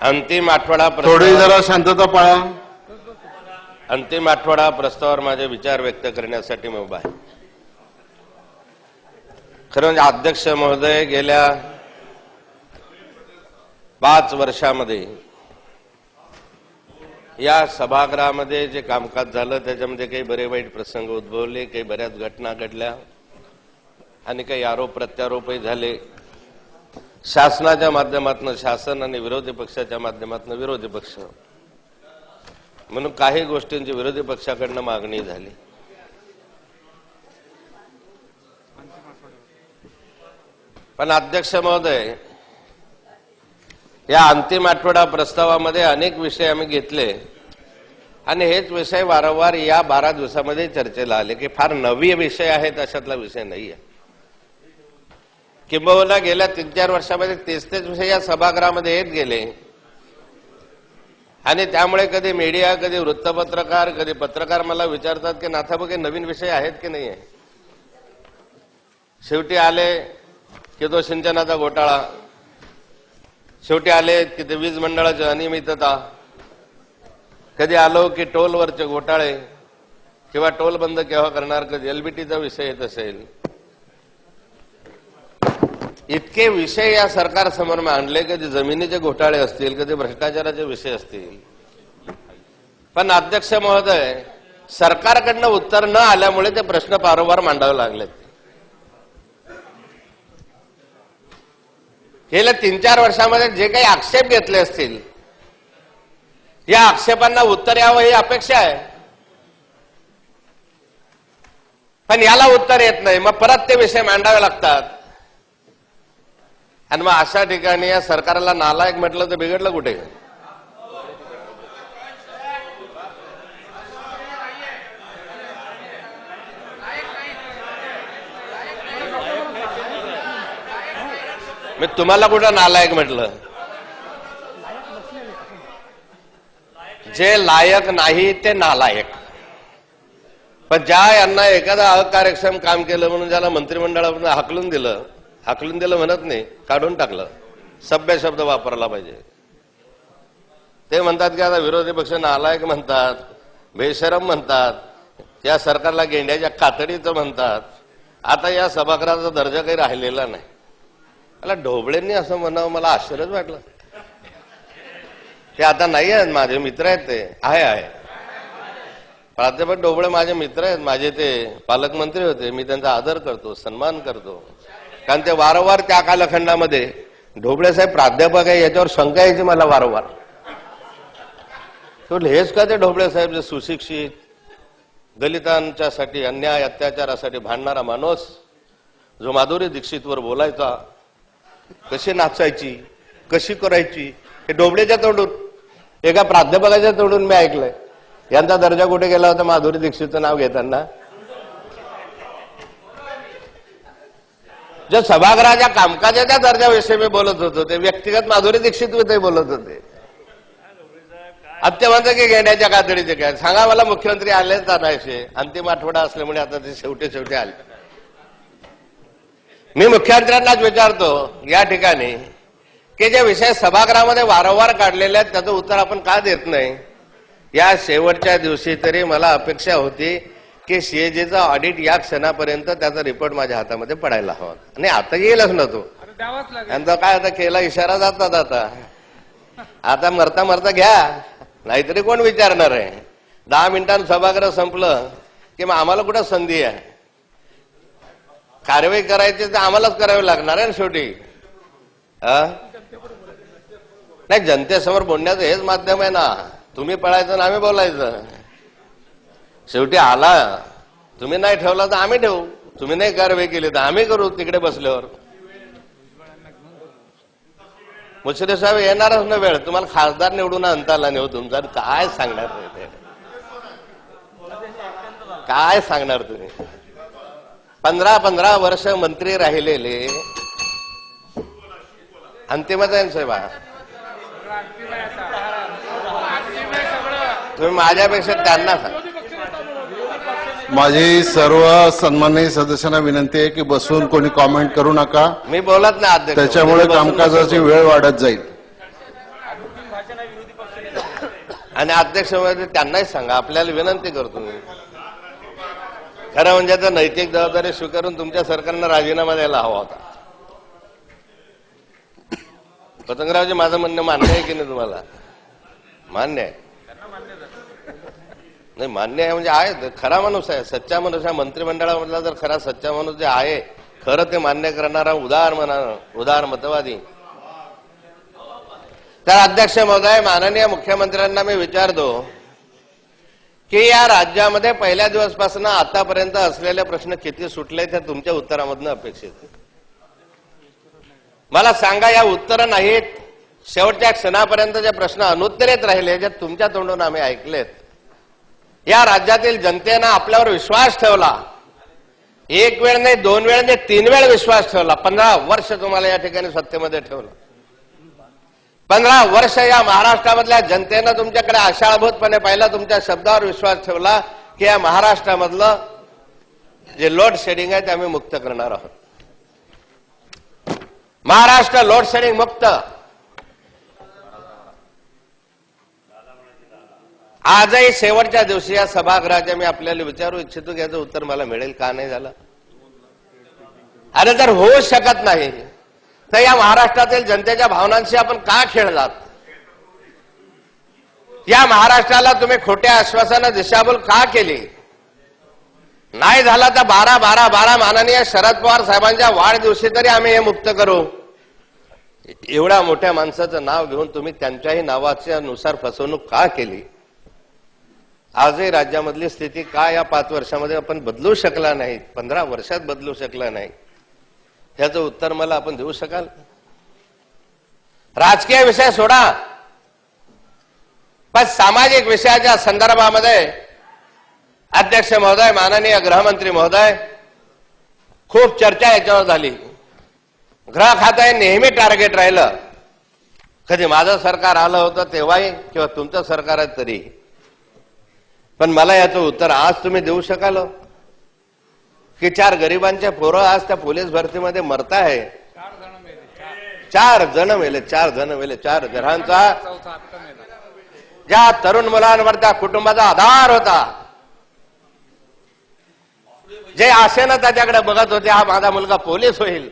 अंतिम आठवडा थोडी जरा शांतता पाळा. अंतिम आठवडा प्रस्तावावर माझे विचार व्यक्त करण्यासाठी मी उभा आहे. खरं म्हणजे अध्यक्ष महोदय गेल्या पाच वर्षामध्ये या सभागृहामध्ये जे कामकाज झालं त्याच्यामध्ये काही बरे वाईट प्रसंग उद्भवले काही बऱ्याच घटना घडल्या आणि काही आरोप प्रत्यारोपही झाले. शासनाच्या माध्यमातून शासन आणि विरोधी पक्षाच्या माध्यमातून विरोधी पक्ष. म्हणून काही गोष्टींची विरोधी पक्षाकडनं मागणी झाली. पण अध्यक्ष महोदय या अंतिम आठवडा प्रस्तावामध्ये अनेक विषय आम्ही घेतले. आणि हेच विषय वारंवार या बारा दिवसामध्ये चर्चेला आले की फार नवी विषय आहेत अशातला विषय नाही आहे किंबहुना गेल्या तीन चार वर्षामध्ये तेच तेच विषय या सभागृहामध्ये येत गेले. आणि त्यामुळे कधी मीडिया कधी वृत्तपत्रकार कधी पत्रकार मला विचारतात की नाथा बघे नवीन विषय आहेत की नाही आहे शेवटी आले की तो सिंचनाचा घोटाळा. शेवटी आले की ते वीज मंडळाची अनियमितता. कधी आलो की टोलवरचे घोटाळे किंवा टोल बंद केव्हा करणार कधी एलबीटीचा विषय येत असेल. इतके विषय या सरकार समोर मांडले कधी जमिनीचे घोटाळे असतील कधी भ्रष्टाचाराचे विषय असतील. पण अध्यक्ष महोदय सरकारकडनं उत्तर न आल्यामुळे ते प्रश्न वारंवार मांडावे लागलेत. गेल्या तीन चार वर्षामध्ये जे काही आक्षेप घेतले असतील या आक्षेपांना उत्तर यावं ही अपेक्षा आहे. पण याला उत्तर येत नाही. मग परत ते विषय मांडावे लागतात. आणि मग अशा ठिकाणी या सरकारला नालायक म्हटलं तर बिघडलं कुठे? मी तुम्हाला कुठं नालायक म्हटलं? जे लायक नाही ते नालायक. पण ज्या यांना एखादा अकार्यक्षम काम केलं म्हणून ज्याला मंत्रिमंडळामध्ये हकलून दिलं हाकलून दिलं म्हणत नाही काढून टाकलं. सभ्य शब्द वापरला पाहिजे. ते म्हणतात की आता विरोधी पक्ष नालायक म्हणतात बेशरम म्हणतात या सरकारला गेंड्याच्या कातडीचं म्हणतात. आता या सभागृहाचा दर्जा काही राहिलेला नाही. मला ढोबळेंनी असं म्हणावं मला आश्चर्यच वाटलं. ते आता नाही आहेत माझे मित्र आहेत ते. आहे आहे. प्राध्यापक ढोबळे माझे मित्र आहेत. माझे ते पालकमंत्री होते. मी त्यांचा आदर करतो सन्मान करतो. कारण ते वारंवार त्या कालखंडामध्ये ढोबळेसाहेब प्राध्यापक आहे याच्यावर शंका यायची मला वारंवार. तो हेच का ते ढोबळेसाहेब जे सुशिक्षित दलितांच्यासाठी अन्याय अत्याचारासाठी भांडणारा माणूस जो माधुरी दीक्षितवर बोलायचा कशी नाचायची कशी करायची हे डोबळेच्या तोडून एका प्राध्यापकाच्या तोडून मी ऐकलंय. यांचा दर्जा कुठे गेला होता माधुरी दीक्षितचं नाव घेताना? जो सभागृहाच्या कामकाजाच्या दर्जाविषयी मी बोलत होतो ते व्यक्तिगत माधुरी दीक्षित विषयी बोलत होते. अत्यवंत की घेण्याच्या कातडीचे काय? सांगा मला मुख्यमंत्री आलेच जाणारशे अंतिम आठवडा असल्यामुळे आता ते शेवटी शेवटी आले. मी मुख्यमंत्र्यांनाच विचारतो या ठिकाणी की जे विषय सभागृहामध्ये वारंवार काढलेले आहेत त्याचं उत्तर आपण का देत नाही? या शेवटच्या दिवशी तरी मला अपेक्षा होती की सीएजीचा ऑडिट या क्षणापर्यंत त्याचा रिपोर्ट माझ्या हातामध्ये पडायला हवा. आणि आता येईलच ना तो. द्यावाच लागेल. यांचा काय आता केला इशारा जातात आता. आता मरता मरता घ्या. नाहीतरी कोण विचारणार आहे? दहा मिनिटांत सभागृह संपलं की मग आम्हाला कुठं संधी आहे? कारवाई करायची तर आम्हालाच करावी लागणार आहे ना शेवटी. हा? नाही जनतेसमोर बोलण्याचं हेच माध्यम आहे ना. तुम्ही पळायचं आणि आम्ही बोलायचं. शेवटी आला. तुम्ही नाही ठेवला तर आम्ही ठेवू. तुम्ही नाही कारवाई केली तर आम्ही करू तिकडे बसल्यावर. मुश्रीफ साहेब येणारच ना वेळ. तुम्हाला खासदार निवडून अंताला आला नाही हो तुमचा. काय सांगणार ते? काय सांगणार तुम्ही? पंधरा पंधरा वर्ष मंत्री राहिलेले. अंतिमच आहे ना साहेब तुम्ही माझ्यापेक्षा त्यांना सांग. माझी सर्व सन्माननीय सदस्यांना विनंती आहे की बसून कोणी कॉमेंट करू नका. मी बोलत नाही अध्यक्ष. त्याच्यामुळे कामकाजाची वेळ वाढत जाईल. आणि अध्यक्ष महोदय त्यांनाही सांगा आपल्याला विनंती करतो मी. खरं म्हणजे तर नैतिक जबाबदारी स्वीकारून तुमच्या सरकारनं राजीनामा द्यायला हवा होता. पतंगरावजी माझं म्हणणं मान्य आहे की नाही तुम्हाला? मान्य आहे. नाही मान्य आहे म्हणजे आहे खरा माणूस आहे. सच्चा माणूस आहे. मंत्रिमंडळामधला जर खरा सच्चा माणूस जे आहे खरं ते मान्य करणारा उदार म्हणा उदार मतवादी. तर अध्यक्ष महोदय माननीय मुख्यमंत्र्यांना मी विचारतो की या राज्यामध्ये पहिल्या दिवसपासून आतापर्यंत असलेले प्रश्न किती सुटले ते तुमच्या उत्तरामधनं अपेक्षित मला सांगा या उत्तरं नाहीत. शेवटच्या क्षणापर्यंत जे प्रश्न अनुत्तरित राहिले जे तुमच्या तोंडून आम्ही ऐकलेत या राज्यातील जनतेनं आपल्यावर विश्वास ठेवला. एक वेळ नाही दोन वेळ नाही तीन वेळ विश्वास ठेवला. पंधरा वर्ष तुम्हाला या ठिकाणी सत्तेमध्ये ठेवलं. पंधरा वर्ष या महाराष्ट्रामधल्या जनतेनं तुमच्याकडे आशाळभूतपणे पाहिलं तुमच्या शब्दावर विश्वास ठेवला की या महाराष्ट्रामधलं जे लोड शेडिंग आहे ते आम्ही मुक्त करणार आहोत. महाराष्ट्र लोड शेडिंग मुक्त. आजही शेवटच्या दिवशी या सभागृहाच्या मी आपल्याला विचारू इच्छितो की याचं उत्तर मला मिळेल का नाही झालं. अरे जर होऊ शकत नाही तर या महाराष्ट्रातील जनतेच्या भावनांशी आपण का खेळलात? या महाराष्ट्राला तुम्ही खोट्या आश्वासानं दिशाभूल का केली? नाही झाला तर बारा बारा बारा माननीय शरद पवार साहेबांच्या वाढदिवशी तरी आम्ही हे मुक्त करू. एवढ्या मोठ्या माणसाचं नाव घेऊन तुम्ही त्यांच्याही नावाच्या नुसार फसवणूक का केली? आजही राज्यामधली स्थिती का या पाच वर्षामध्ये आपण बदलू शकला नाही पंधरा वर्षात बदलू शकला नाही ह्याचं उत्तर मला आपण देऊ शकाल? राजकीय विषय सोडा. पण सामाजिक विषयाच्या संदर्भामध्ये अध्यक्ष महोदय माननीय गृहमंत्री महोदय खूप चर्चा याच्यावर झाली. गृह खातं हे नेहमी टार्गेट राहिलं. कधी माझं सरकार आलं होतं तेव्हाही किंवा तुमचं सरकार आहे तरी. पण मला याचं उत्तर आज तुम्ही देऊ शकाल हो. की चार गरिबांच्या पोरं आज त्या पोलीस भरतीमध्ये मरत आहे चार जण मेले चार जण मेले चार घरांचा ज्या तरुण मुलांवर त्या कुटुंबाचा आधार होता. जे आशेनं त्याच्याकडे बघत होते हा माझा मुलगा पोलीस होईल.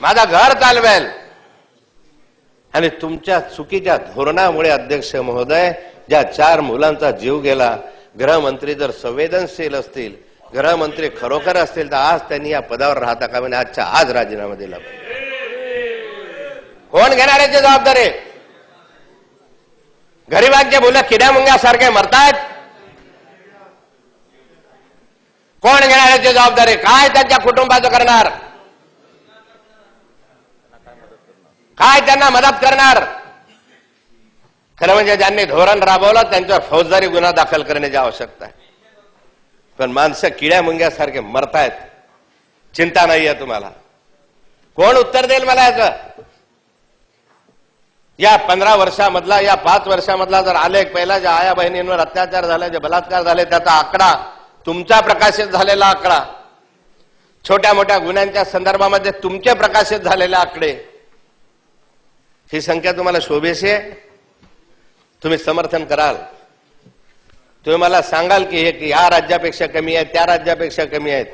माझा घर चालवेल. आणि तुमच्या चुकीच्या धोरणामुळे अध्यक्ष महोदय ज्या चार मुलांचा जीव गेला गृहमंत्री जर संवेदनशील असतील गृहमंत्री खरोखर असतील तर आज त्यांनी या पदावर राहता का म्हणजे आजच्या आज राजीनामा दिला. कोण घेणार याची जबाबदारी? गरिबांचे मुलं किड्या मुंग्यासारखे मरतायत. कोण घेणार याची जबाबदारी? काय त्यांच्या कुटुंबाचं करणार? काय त्यांना मदत करणार? खरं म्हणजे ज्यांनी धोरण राबवलं त्यांच्यावर फौजदारी गुन्हा दाखल करण्याची आवश्यकता आहे. पण माणसं किड्या मुंग्यासारखे मरतायत. चिंता नाहीये तुम्हाला. कोण उत्तर देईल मला याचं? या पंधरा वर्षामधला या पाच वर्षामधला जर आलेख पहिला ज्या आया बहिणींवर अत्याचार झाले जे बलात्कार झाले त्याचा आकडा तुमचा प्रकाशित झालेला आकडा छोट्या मोठ्या गुन्ह्यांच्या संदर्भामध्ये तुमचे प्रकाशित झालेले आकडे ही संख्या तुम्हाला शोभेशी आहे? तुम्ही समर्थन कराल. तुम्ही मला सांगाल की हे की या राज्यापेक्षा कमी आहे त्या राज्यापेक्षा कमी आहेत.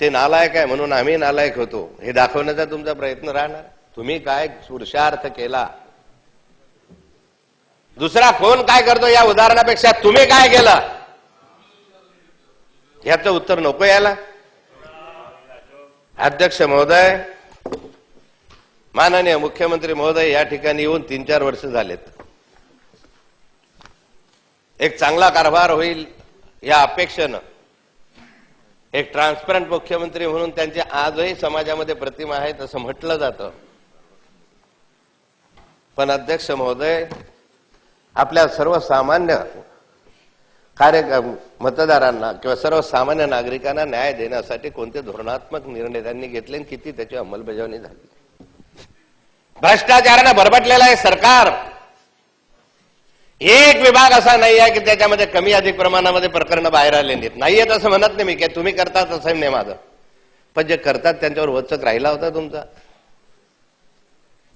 ते नालायक आहे म्हणून आम्ही नालायक होतो. हे दाखवण्याचा तुमचा प्रयत्न राहणार? तुम्ही काय पुरुषार्थ केला? दुसरा कोण काय करतो या उदाहरणापेक्षा तुम्ही काय केलं? याचं उत्तर नको यायला. अध्यक्ष महोदय माननीय मुख्यमंत्री महोदय या ठिकाणी येऊन तीन चार वर्ष झालेत. एक चांगला कारभार होईल या अपेक्षेनं. एक ट्रान्सपरंट मुख्यमंत्री म्हणून त्यांची आजही समाजामध्ये प्रतिमा आहे असं म्हटलं जातं. पण अध्यक्ष महोदय आपल्या सर्वसामान्य कार्य मतदारांना किंवा सर्वसामान्य नागरिकांना न्याय देण्यासाठी कोणते धोरणात्मक निर्णय त्यांनी घेतले आणि किती त्याची अंमलबजावणी झाली? भ्रष्टाचारानं भरभटलेलं आहे सरकार. एक विभाग असा नाही आहे की त्याच्यामध्ये कमी अधिक प्रमाणामध्ये प्रकरण बाहेर आले नाहीत. नाहीयेत असं म्हणत नाही मी की तुम्ही करतात असं नाही माझं. पण जे करतात त्यांच्यावर वचक राहिला होता तुमचा.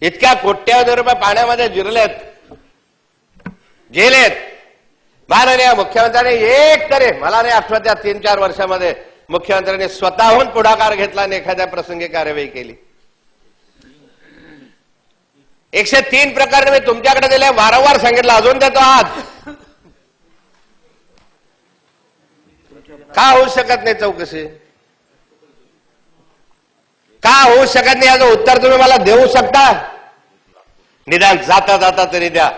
इतक्या कोट्यावधी रुपये पाण्यामध्ये जिरलेत. गेलेत. माननीय मुख्यमंत्र्यांनी एक तरी मला नाही आठवत्या तीन चार वर्षामध्ये मुख्यमंत्र्यांनी स्वतःहून पुढाकार घेतला आणि एखाद्या प्रसंगी कार्यवाही केली. एकशे तीन प्रकरण मी तुमच्याकडे दिले वारंवार सांगितलं अजून देतो आज. का होऊ शकत नाही चौकशी? का होऊ शकत नाही? याचं उत्तर तुम्ही मला देऊ शकता? निदान जाता जाता तरी द्या.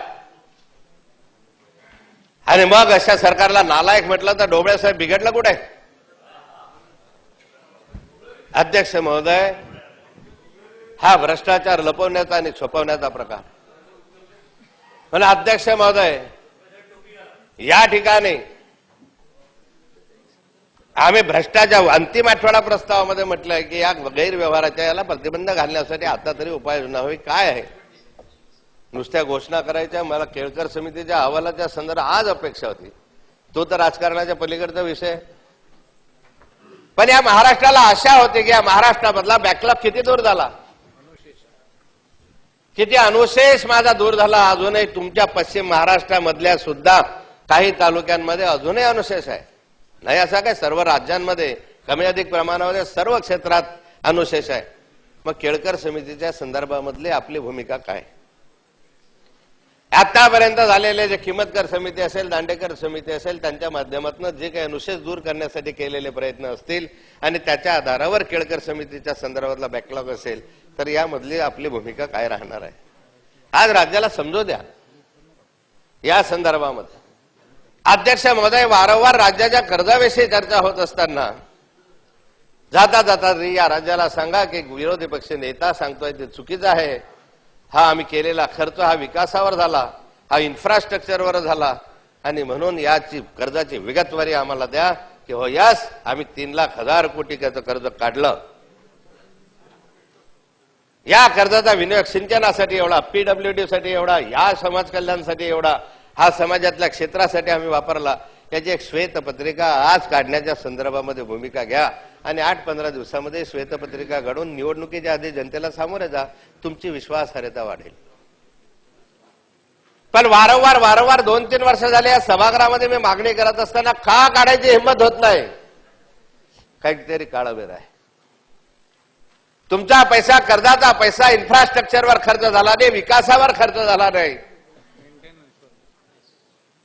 आणि मग अशा सरकारला नालायक म्हटलं तर डोबळ्यासाहेब बिघडलं कुठे? अध्यक्ष महोदय हा भ्रष्टाचार लपवण्याचा आणि छुपवण्याचा प्रकार. पण अध्यक्ष महोदय या ठिकाणी आम्ही भ्रष्टाचार अंतिम आठवडा प्रस्तावामध्ये म्हटलंय की या गैरव्यवहाराच्या याला प्रतिबंध घालण्यासाठी आता तरी उपाययोजना हवी. काय आहे? नुसत्या घोषणा करायच्या मला केळकर समितीच्या अहवालाच्या संदर्भात आज अपेक्षा होती. तो तर राजकारणाच्या पलीकडचा विषय. पण या महाराष्ट्राला आशा होती की या महाराष्ट्रामधला बॅकलॉग किती दूर झाला? किती अनुशेष माझा दूर झाला अजूनही तुमच्या पश्चिम महाराष्ट्रामधल्या सुद्धा काही तालुक्यांमध्ये अजूनही अनुशेष आहे. नाही असा काय सर्व राज्यांमध्ये कमी अधिक प्रमाणामध्ये सर्व क्षेत्रात अनुशेष आहे. मग केळकर समितीच्या संदर्भामधली आपली भूमिका काय? आतापर्यंत झालेले जे किंमतकर समिती असेल दांडेकर समिती असेल त्यांच्या माध्यमातून जे काही अनुशेष दूर करण्यासाठी केलेले प्रयत्न असतील आणि त्याच्या आधारावर केळकर समितीच्या संदर्भातला बॅकलॉग असेल तर यामधली आपली भूमिका काय राहणार आहे? आज राज्याला समजू द्या. या संदर्भामध्ये. अध्यक्ष महोदय वारंवार राज्याच्या कर्जाविषयी चर्चा होत असताना जाता जाता या राज्याला सांगा की विरोधी पक्ष नेता सांगतोय ते चुकीचं आहे. हा आम्ही केलेला खर्च हा विकासावर झाला हा इन्फ्रास्ट्रक्चरवर झाला आणि म्हणून याची कर्जाची विगतवारी आम्हाला द्या की हो यास आम्ही तीन लाख हजार कोटी त्याचं कर्ज काढलं. या कर्जाचा विनियोग सिंचनासाठी एवढा पीडब्ल्यूडी साठी एवढा या समाज कल्याणसाठी एवढा हा समाजातल्या क्षेत्रासाठी आम्ही वापरला. याची एक श्वेतपत्रिका आज काढण्याच्या संदर्भामध्ये भूमिका घ्या आणि आठ पंधरा दिवसामध्ये श्वेतपत्रिका घडून निवडणुकीच्या आधी जनतेला सामोरे जा. तुमची विश्वासार्हता वाढेल. पण वारंवार वारंवार दोन तीन वर्ष झाले या सभागृहामध्ये मी मागणी करत असताना का काढायची हिंमत होत नाही? काहीतरी काळावेर आहे. तुमचा पैसा कर्जाचा पैसा इन्फ्रास्ट्रक्चरवर खर्च झाला नाही विकासावर खर्च झाला नाही.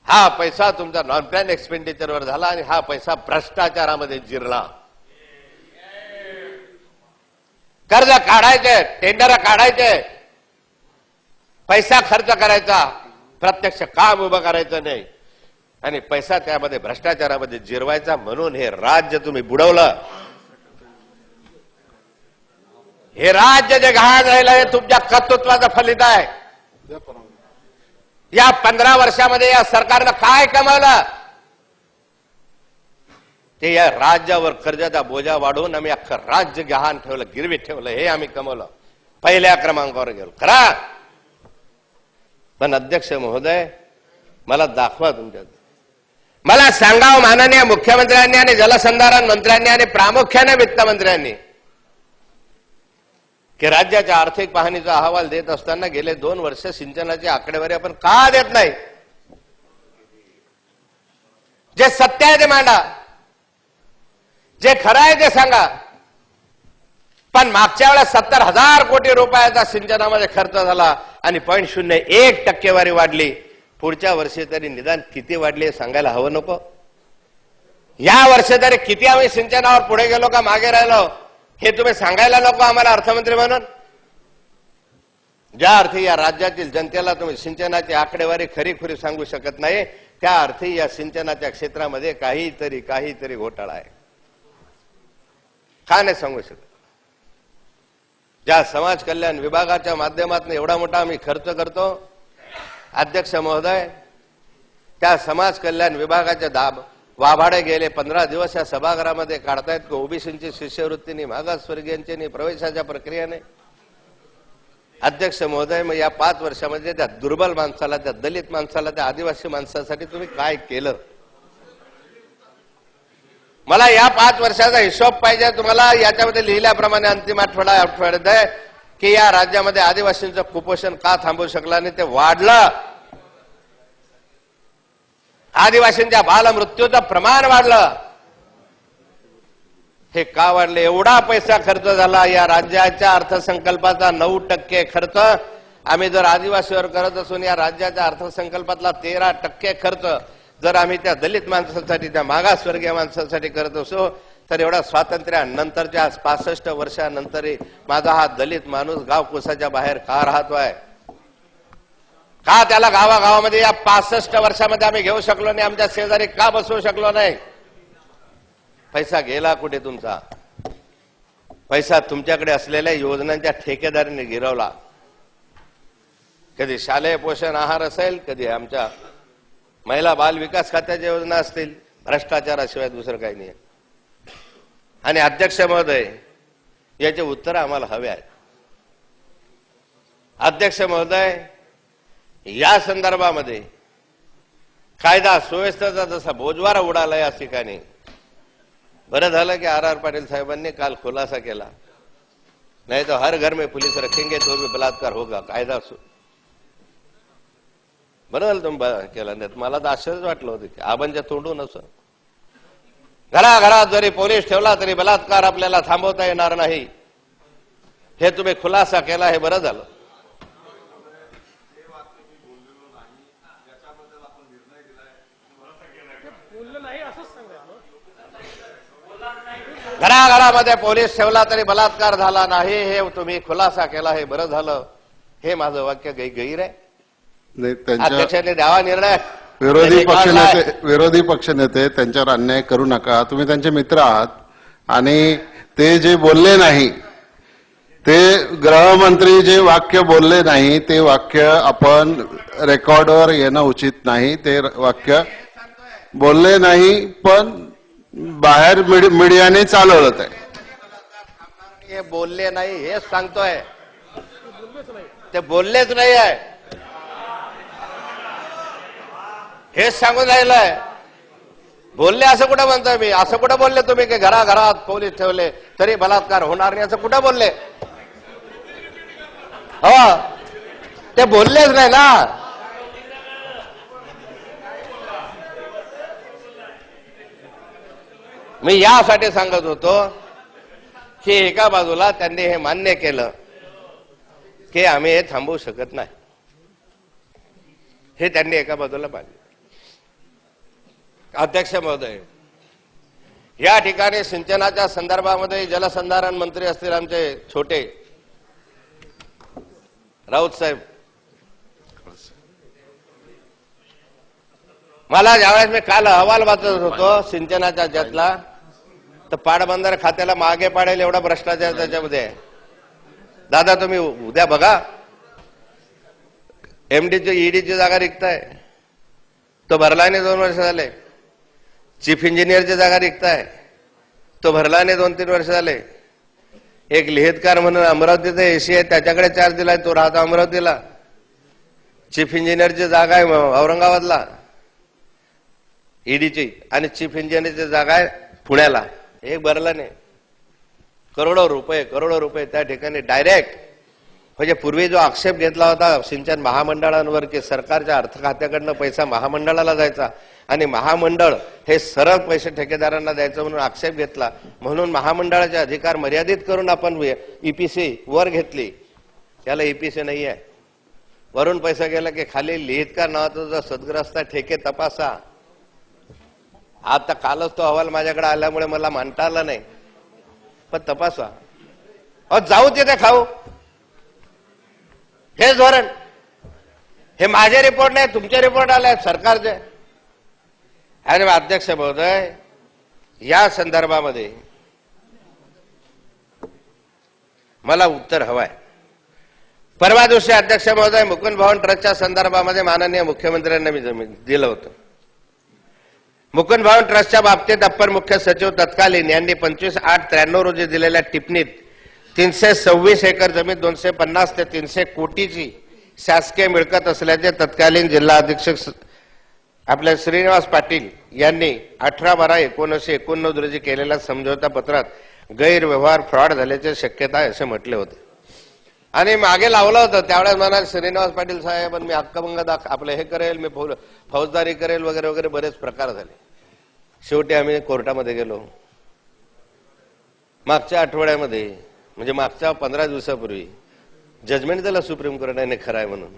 हा पैसा तुमचा नॉन प्लॅन एक्सपेंडिचरवर झाला आणि हा पैसा भ्रष्टाचारामध्ये जिरला. कर्ज काढायचे टेंडर काढायचे. पैसा खर्च करायचा प्रत्यक्ष काम उभं करायचं नाही. आणि पैसा त्यामध्ये भ्रष्टाचारामध्ये जिरवायचा म्हणून हे राज्य तुम्ही बुडवलं. हे राज्य जे घाण राहिलं हे तुमच्या कर्तृत्वाचं फलित आहे. या पंधरा वर्षामध्ये या सरकारनं काय कमावलं? ते या राज्यावर कर्जाचा बोजा वाढवून आम्ही अख्खं राज्य गहाण ठेवलं गिरवी ठेवलं हे आम्ही कमवलं. पहिल्या क्रमांकावर गेलो. खरा पण अध्यक्ष महोदय मला दाखवा तुमच्यात. मला सांगावं माननीय मुख्यमंत्र्यांनी आणि जलसंधारण मंत्र्यांनी आणि प्रामुख्याने वित्तमंत्र्यांनी की राज्याच्या आर्थिक पाहणीचा अहवाल देत असताना गेले दोन वर्ष सिंचनाची आकडेवारी आपण का देत नाही? जे सत्य आहे ते मांडा. जे खरं आहे ते सांगा. पण मागच्या वेळेस सत्तर हजार कोटी रुपयाचा सिंचनामध्ये खर्च झाला आणि पॉईंट शून्य एक टक्केवारी वाढली. पुढच्या वर्षी तरी निदान किती वाढली हे सांगायला हवं नको? या वर्षी तरी किती आम्ही सिंचनावर पुढे गेलो का मागे राहिलो? हे तुम्ही सांगायला नको आम्हाला अर्थमंत्री म्हणून. ज्या अर्थी या राज्यातील जनतेला तुम्ही सिंचनाची आकडेवारी खरीखुरी सांगू शकत नाही त्या अर्थी या सिंचनाच्या क्षेत्रामध्ये काहीतरी काहीतरी घोटाळा आहे. का नाही सांगू शकत? ज्या समाज कल्याण विभागाच्या माध्यमातून एवढा मोठा आम्ही खर्च करतो अध्यक्ष महोदय त्या समाज कल्याण विभागाच्या दाब वाभाडे गेले पंधरा दिवस या सभागृहामध्ये काढतायत की ओबीसींची शिष्यवृत्तीनी मागासवर्गीयांची नि प्रवेशाच्या प्रक्रियेने अध्यक्ष महोदय मग या पाच वर्षामध्ये त्या दुर्बल माणसाला त्या दलित माणसाला त्या आदिवासी माणसासाठी तुम्ही काय केलं? मला या पाच वर्षाचा हिशोब पाहिजे तुम्हाला याच्यामध्ये लिहिल्याप्रमाणे अंतिम आठवडा आठवड्यात आहे की या राज्यामध्ये आदिवासींचं कुपोषण का थांबवू शकला नाही ते वाढलं. आदिवासींच्या बालमृत्यूचं प्रमाण वाढलं. हे का वाढले? एवढा पैसा खर्च झाला या राज्याच्या अर्थसंकल्पाचा नऊ टक्के खर्च. आम्ही जर आदिवासीवर करत असून या राज्याच्या अर्थसंकल्पातला तेरा टक्के खर्च जर आम्ही त्या दलित माणसासाठी त्या मागासवर्गीय माणसांसाठी करत असो तर एवढा स्वातंत्र्यानंतरच्या पासष्ट वर्षानंतरही माझा हा दलित माणूस गावकुसाच्या बाहेर का राहतो आहे का त्याला गावागावामध्ये या पासष्ट वर्षामध्ये आम्ही घेऊ शकलो नाही आमच्या शेजारी का बसवू शकलो नाही? पैसा गेला कुठे तुमचा? पैसा तुमच्याकडे असलेल्या योजनांच्या ठेकेदारीने गिरवला. कधी शालेय पोषण आहार असेल कधी आमच्या महिला बाल विकास खात्याच्या योजना असतील भ्रष्टाचाराशिवाय दुसरं काही नाही. आणि अध्यक्ष महोदय याचे उत्तर आम्हाला हवे आहेत अध्यक्ष महोदय या संदर्भामध्ये कायदा सुव्यवस्थेचा जसा बोजवारा उडाला या ठिकाणी. बरं झालं की आर आर पाटील साहेबांनी काल खुलासा केला. नाही तो हर घर में पुलिस रखेंगे तो भी बलात्कार होगा कायदा सु बरं झालं तुम्ही केला केलं नाही तर मला तर आश्चर्य वाटलं होतं की आबांच्या तोंडून असं. घराघरात जरी पोलीस ठेवला तरी बलात्कार आपल्याला थांबवता येणार नाही. हे तुम्ही खुलासा केला हे बरं झालं. घराघरामध्ये पोलीस ठेवला तरी बलात्कार झाला नाही हे तुम्ही खुलासा केला हे बरं झालं. हे माझं वाक्य गै गैर आहे. अध्यक्षांनी द्यावा निर्णय. विरोधी. पक्षनेते विरोधी पक्षनेते त्यांच्यावर अन्याय करू नका. तुम्ही त्यांचे मित्र आहात आणि ते जे बोलले नाही ते गृहमंत्री जे वाक्य बोलले नाही ते वाक्य आपण रेकॉर्डवर येणं उचित नाही. ते वाक्य बोलले नाही पण बाहेर मीडियाने चालवलं ते. हे बोलले नाही हेच सांगतोय. ते बोललेच नाही आहे. हेच सांगून राहिलंय. बोलले असं कुठं म्हणतोय मी? असं कुठं बोलले तुम्ही की घराघरात पोलीस ठेवले तरी बलात्कार होणार नाही असं कुठं बोलले? हो. ते बोललेच नाही ना. मी यासाठी सांगत होतो की एका बाजूला त्यांनी हे मान्य केलं की आम्ही हे थांबवू शकत नाही. हे त्यांनी एका बाजूला मानले अध्यक्ष महोदय या ठिकाणी सिंचनाच्या संदर्भामध्ये जलसंधारण मंत्री असतील आमचे छोटे राऊत साहेब. मला ज्यावेळेस मी काल अहवाल वाचत होतो सिंचनाच्या ज्यातला तर पाटबंधारे खात्याला मागे पाडेल एवढा भ्रष्टाचार त्याच्यामध्ये. आहे. दादा तुम्ही उद्या बघा. एमडीची ईडीची जागा रिक्त आहे तो भरला नाही दोन वर्ष झाले. चीफ इंजिनियरची जागा रिक्त आहे तो भरला नाही दोन तीन वर्ष झाले. एक लिहितकार म्हणून अमरावतीचा एसी आहे त्याच्याकडे चार्ज दिलाय तो राहतो अमरावतीला. चीफ इंजिनियरची जागा आहे औरंगाबादला. ईडीची आणि चीफ इंजिनियरची जागा आहे पुण्याला. एक भरला नाही करोडो रुपये करोडो रुपये त्या ठिकाणी डायरेक्ट म्हणजे पूर्वी जो आक्षेप घेतला होता सिंचन महामंडळांवर की सरकारच्या अर्थ खात्याकडनं पैसा महामंडळाला जायचा आणि महामंडळ हे सरळ पैसे ठेकेदारांना द्यायचं म्हणून आक्षेप घेतला. म्हणून महामंडळाचे अधिकार मर्यादित करून आपण ईपीसी वर घेतली. त्याला ईपीसी नाही आहे वरून पैसा गेला की खाली लिहितकार नावाचा जो सद्ग्रस्त ठेके तपासा. आता कालच तो अहवाल माझ्याकडे आल्यामुळे मला मांडता आला नाही. पण तपासा. अहो जाऊ तिथे खाऊ. हे धोरण. हे माझे रिपोर्ट नाही तुमचे रिपोर्ट आले आहेत सरकारचे. अरे अध्यक्ष महोदय या संदर्भामध्ये मला उत्तर हवंय. परवा दिवशी अध्यक्ष महोदय मुकुंद भवन ट्रस्टच्या संदर्भामध्ये माननीय मुख्यमंत्र्यांना मी जमीन दिलं होतं. मुकुंद भवन ट्रस्टच्या बाबतीत अप्पर मुख्य सचिव तत्कालीन यांनी पंचवीस आठ त्र्याण्णव रोजी दिलेल्या टिप्पणीत तीनशे सव्वीस एकर जमीन दोनशे पन्नास ते तीनशे कोटीची शासकीय मिळकत असल्याचे तत्कालीन जिल्हा अधीक्षक आपल्या श्रीनिवास पाटील यांनी अठरा बारा एकोणीसशे एकोणनव्वद रोजी केलेल्या समझोता पत्रात गैरव्यवहार फ्रॉड झाल्याची शक्यता आहे असे म्हटले होते. आणि मागे लावलं होतं. त्यावेळेस म्हणाल श्रीनिवास पाटील साहेब मी हक्कभंग दाख आपलं हे करेल मी फौजदारी करेल वगैरे वगैरे बरेच प्रकार झाले. शेवटी आम्ही कोर्टामध्ये गेलो. मागच्या आठवड्यामध्ये म्हणजे मागच्या पंधरा दिवसापूर्वी जजमेंट दिला सुप्रीम कोर्टाने खरं आहे म्हणून.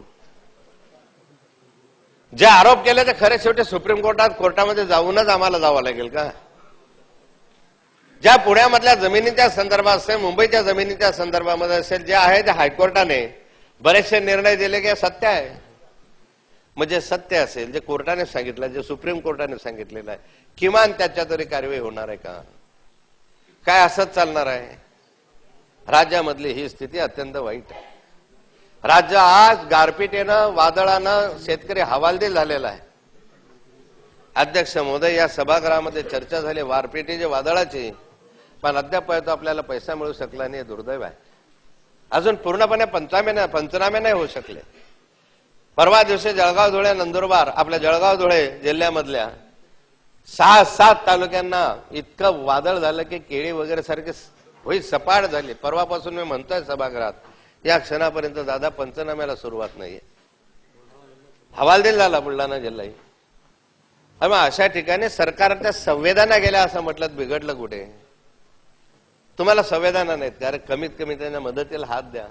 जे आरोप केले ते खरे शेवटी सुप्रीम कोर्टात कोर्टामध्ये जाऊनच आम्हाला जावं लागेल का? ज्या पुण्यामधल्या जमिनीच्या संदर्भात असेल मुंबईच्या जमिनीच्या संदर्भामध्ये असेल जे आहे ते हायकोर्टाने बरेचसे निर्णय दिले की सत्य आहे. म्हणजे सत्य असेल जे कोर्टाने सांगितलं जे सुप्रीम कोर्टाने सांगितलेलं आहे किमान त्याच्या तरी कारवाई होणार आहे का? काय असंच चालणार आहे? राज्यामधली ही स्थिती अत्यंत वाईट आहे. राज्य आज गारपिटीनं वादळानं शेतकरी हवालदिल झालेला आहे. अध्यक्ष महोदय या सभागृहामध्ये चर्चा झाली वारपेटीची वादळाची पण अद्याप आपल्याला पैसा मिळू शकला नाही हे दुर्दैव आहे. अजून पूर्णपणे पंचामे पंचनामे नाही होऊ शकले. परवा दिवशी जळगाव धुळे नंदुरबार आपल्या जळगाव धुळे जिल्ह्यामधल्या सहा सात तालुक्यांना इतकं वादळ झालं की केळी वगैरे सारखे होई सपाट झाली. परवापासून मी म्हणतोय सभागृहात या क्षणापर्यंत दादा पंचनाम्याला सुरुवात नाहीये. हवालदिल झाला बुलढाणा जिल्हाही. मग अशा ठिकाणी सरकारच्या संवेदना गेल्या असं म्हटलं बिघडलं कुठे? तुम्हाला संवेदना नाहीत कारण कमीत कमी त्यांना मदतीला हात द्या.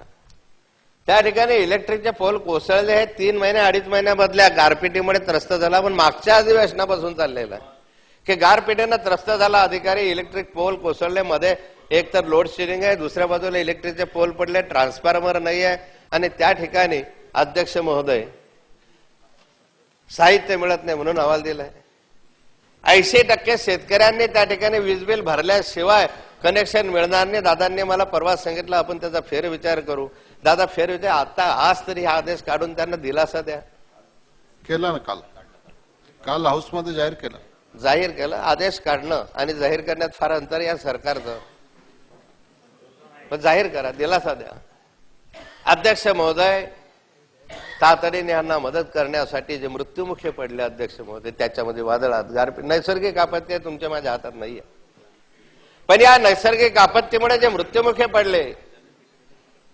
त्या ठिकाणी इलेक्ट्रिकचे पोल कोसळले हे तीन महिने अडीच महिन्यामधल्या गारपिटीमुळे त्रस्त झाला पण मागच्या अधिवेशनापासून चाललेला आहे. की गारपिटीनं त्रस्त झाला अधिकारी इलेक्ट्रिक पोल कोसळले मध्ये एक तर लोड शेडिंग आहे दुसऱ्या बाजूला इलेक्ट्रिकचे पोल पडले ट्रान्सफॉर्मर नाही आहे आणि त्या ठिकाणी अध्यक्ष महोदय साहित्य मिळत नाही म्हणून अहवाल दिलाय. ऐंशी टक्के शेतकऱ्यांनी त्या ठिकाणी वीज बिल भरल्याशिवाय कनेक्शन मिळणार नाही. दादांनी मला परवा सांगितलं आपण त्याचा फेरविचार करू. दादा फेरविचार आता आज तरी हा आदेश काढून त्यांना दिलासा द्या. केलं ना काल. काल हाऊसमध्ये जाहीर केलं. जाहीर केलं. आदेश काढणं आणि जाहीर करण्यात फार अंतर आहे या सरकारचं. पण जाहीर करा दिलासा द्या. अध्यक्ष महोदय तातडीने यांना मदत करण्यासाठी जे मृत्युमुखी पडले अध्यक्ष महोदय त्याच्यामध्ये वादळात गारपीट नैसर्गिक आपत्ती तुमच्या माझ्या हातात नाहीये. पण या नैसर्गिक आपत्तीमुळे जे मृत्युमुखी पडले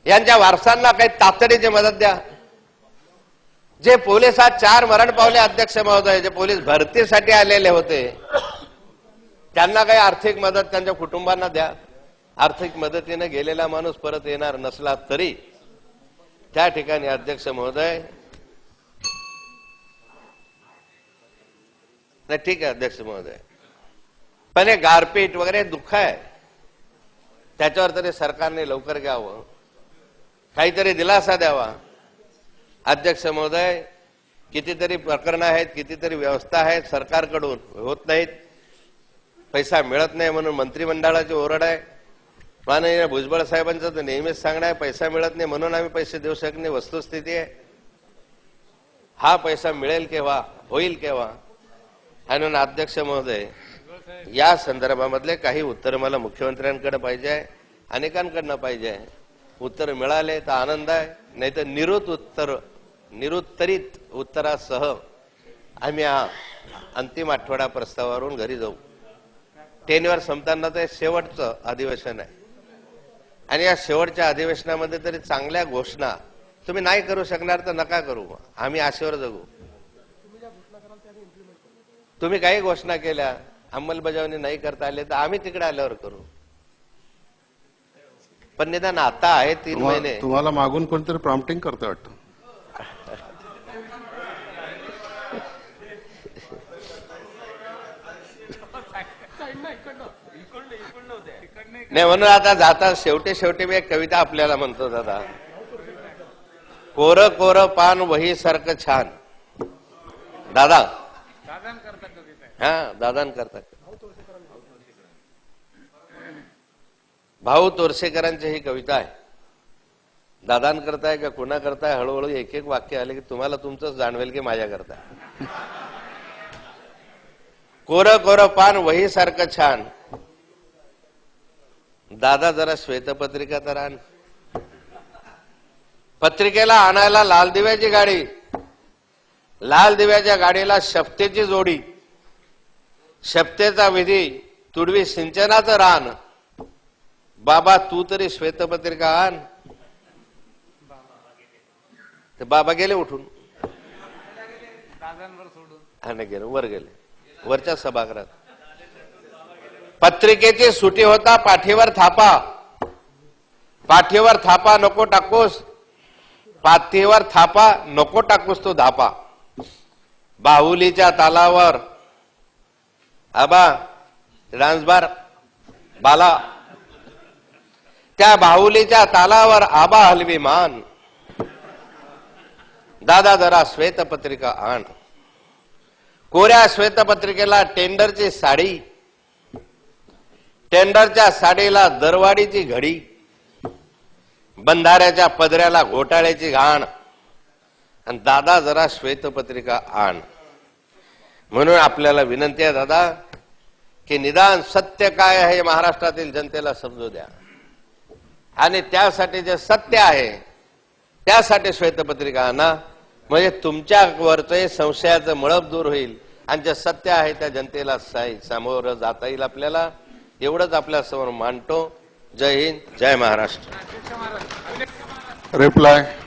यांच्या वारसांना काही तातडीची मदत द्या. जे पोलिसात चार मरण पावले अध्यक्ष महोदय जे पोलीस भरतीसाठी आलेले होते त्यांना काही आर्थिक मदत त्यांच्या कुटुंबांना द्या. आर्थिक मदतीने गेलेला माणूस परत येणार नसला तरी त्या ठिकाणी अध्यक्ष महोदय नाही ठीक आहे अध्यक्ष महोदय. पण हे गारपीट वगैरे दुःख आहे. त्याच्यावर तरी सरकारने लवकर घ्यावं. काहीतरी दिलासा द्यावा. अध्यक्ष महोदय कितीतरी प्रकरणं आहेत कितीतरी व्यवस्था आहेत सरकारकडून होत नाहीत. पैसा मिळत नाही म्हणून मंत्रिमंडळाची ओरड आहे. माननीय भुजबळ साहेबांचं तर नेहमीच सांगणं आहे पैसा मिळत नाही म्हणून आम्ही पैसे देऊ शकत नाही वस्तुस्थिती आहे. हा पैसा मिळेल केव्हा? होईल केव्हा? आणि म्हणून अध्यक्ष महोदय या संदर्भामधले काही उत्तर मला मुख्यमंत्र्यांकडे पाहिजे आहे अनेकांकडनं पाहिजे आहे. उत्तर मिळाले तर आनंद आहे नाही तर निरुत उत्तर निरुत्तरित उत्तरासह आम्ही अंतिम आठवडा प्रस्तावावरून घरी जाऊ. टेनवर संपताना ते शेवटचं अधिवेशन आहे. आणि या शेवटच्या अधिवेशनामध्ये तरी चांगल्या घोषणा तुम्ही नाही करू शकणार तर नका करू. आम्ही आशेवर जगू. तुम्ही काही घोषणा केल्या? अंमलबजावणी नाही करता आले तर आम्ही तिकडे आल्यावर करू. पण निदान आता आहे तीन महिने. तुम्हाला मागून कोणतरी प्रॉम्प्टिंग करतं वाटतं? नाही म्हणून आता जाता शेवटी शेवटी मी एक कविता आपल्याला म्हणतो दादा. कोर कोर पान वही सारखं छान. दादा साधन करता कविता आहे. हा दादांकरता भाऊ तोरसेकरांची ही कविता आहे. दादांकरताय का कुणा करताय? हळूहळू एक एक वाक्य आले की तुम्हाला तुमचंच जाणवेल की माझ्या करताय. कोर कोर पान वही सारखं छान. दादा जरा श्वेतपत्रिका तर आण. पत्रिकेला आणायला लाल दिव्याची गाडी. लाल दिव्याच्या गाडीला शफ्तेची जोडी. शपतेचा विधी तुडवी सिंचनाचं रान. बाबा तू तरी श्वेतपत्रिका आण. ते बाबा गेले उठून. आणि गेले वर गेले. वरच्या सभागृहात. पत्रिकेची सुटी होता पाठीवर थापा. पाठीवर थापा नको टाकूस. पाठीवर थापा नको टाकूस तो धापा. बाहुलीच्या तालावर. आबा डान्स बार बाला. त्या बाहुलीच्या तालावर आबा हलवी मान. दादा जरा श्वेतपत्रिका आण. कोऱ्या श्वेतपत्रिकेला टेंडरची साडी? टेंडरच्या साडीला दरवाडीची घडी. बंधाऱ्याच्या पदऱ्याला घोटाळ्याची घाण. आणि दादा जरा श्वेतपत्रिका आण. म्हणून आपल्याला विनंती आहे दादा की निदान सत्य काय आहे हे महाराष्ट्रातील जनतेला समजू द्या. आणि त्यासाठी जे सत्य आहे त्यासाठी श्वेतपत्रिका आणा. म्हणजे तुमच्यावरचं संशयाचं मळप दूर होईल. आणि जे सत्य आहे त्या जनतेला साई सामोरं जाता येईल आपल्याला. एवढंच आपल्यासमोर मांडतो. जय हिंद जय महाराष्ट्र. रिप्लाय